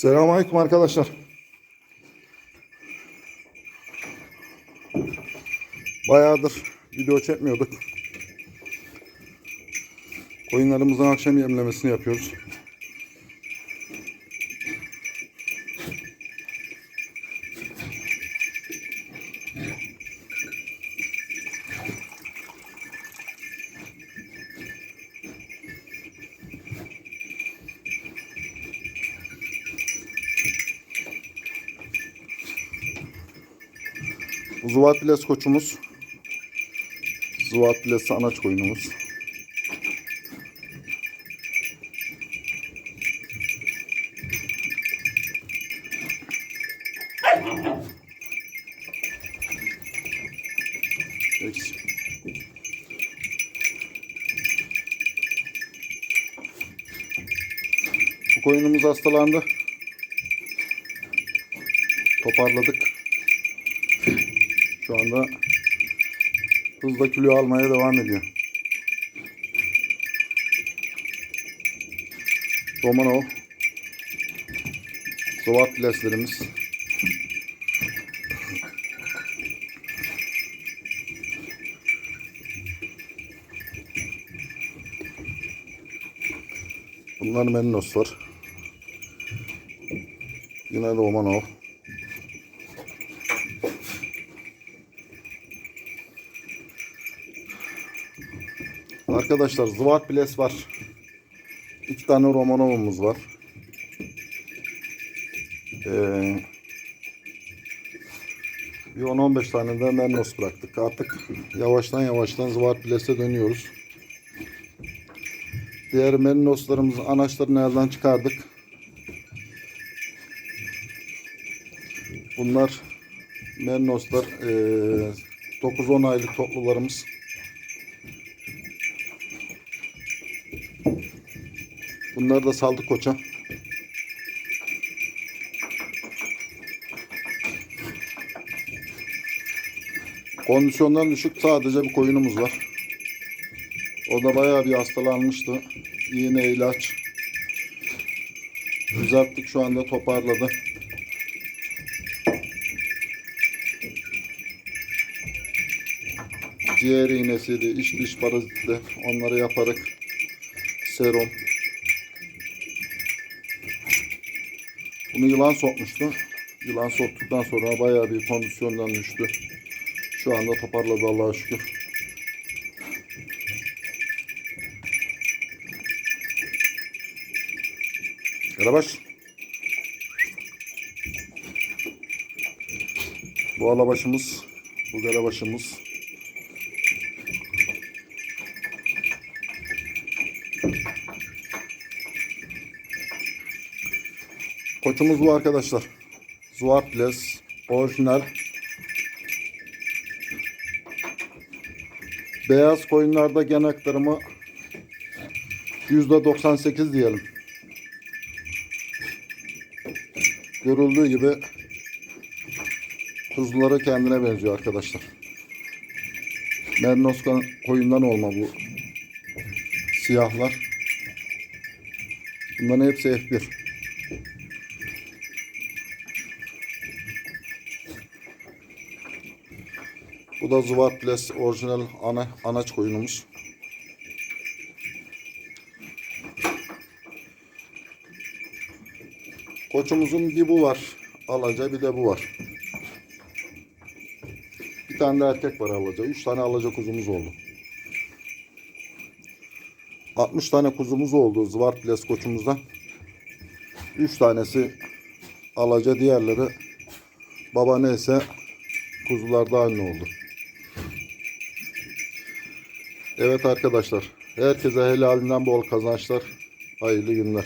Selamünaleyküm arkadaşlar. Bayağıdır video çekmiyorduk. Koyunlarımızın akşam yemlemesini yapıyoruz. Zuvat Biles koçumuz. Zuvat anaç koyunumuz. Bu koyunumuz hastalandı. Toparladık. Şu anda hızla kilo almaya devam ediyor. Romanov Zovat pleslerimiz. Bunlar Merinos var. Yine Romanov. Arkadaşlar Zvat Biles var. İki tane Romanov'umuz var. Ee, bir 10-15 tane de Mernos bıraktık. Artık yavaştan yavaştan Zvat Biles'e dönüyoruz. Diğer Merinoslarımızın anaçlarını elden çıkardık. Bunlar Merinoslar ee, 9-10 aylık toplularımız. Bunları da saldık koça. Kondisyondan düşük sadece bir koyunumuz var. O da bayağı bir hastalanmıştı. İğne ilaç. Düzelttik şu anda toparladı. Ciğer iğnesiydi, iç dış parazitti. Onları yaparak serum, Bunu yılan sokmuştu. Yılan soktuktan sonra bayağı bir kondisyondan düştü. Şu anda toparladı Allah'a şükür. Karabaş. Bu alabaşımız, bu garabaşımız. Koçumuz bu arkadaşlar. Zuartles orijinal. Beyaz koyunlarda gen aktarımı %98 diyelim. Görüldüğü gibi kuzuları kendine benziyor arkadaşlar. Mernos koyundan olma bu siyahlar. Bunların hepsi F1. Bu da Zuvat Plus orijinal ana, anaç koyunumuz. Koçumuzun bir bu var. Alaca bir de bu var. Bir tane de erkek var alaca. Üç tane alaca kuzumuz oldu. 60 tane kuzumuz oldu Zwart Plus koçumuzdan. 3 tanesi alaca diğerleri baba neyse kuzular da aynı oldu. Evet arkadaşlar. Herkese helalinden bol kazançlar. Hayırlı günler.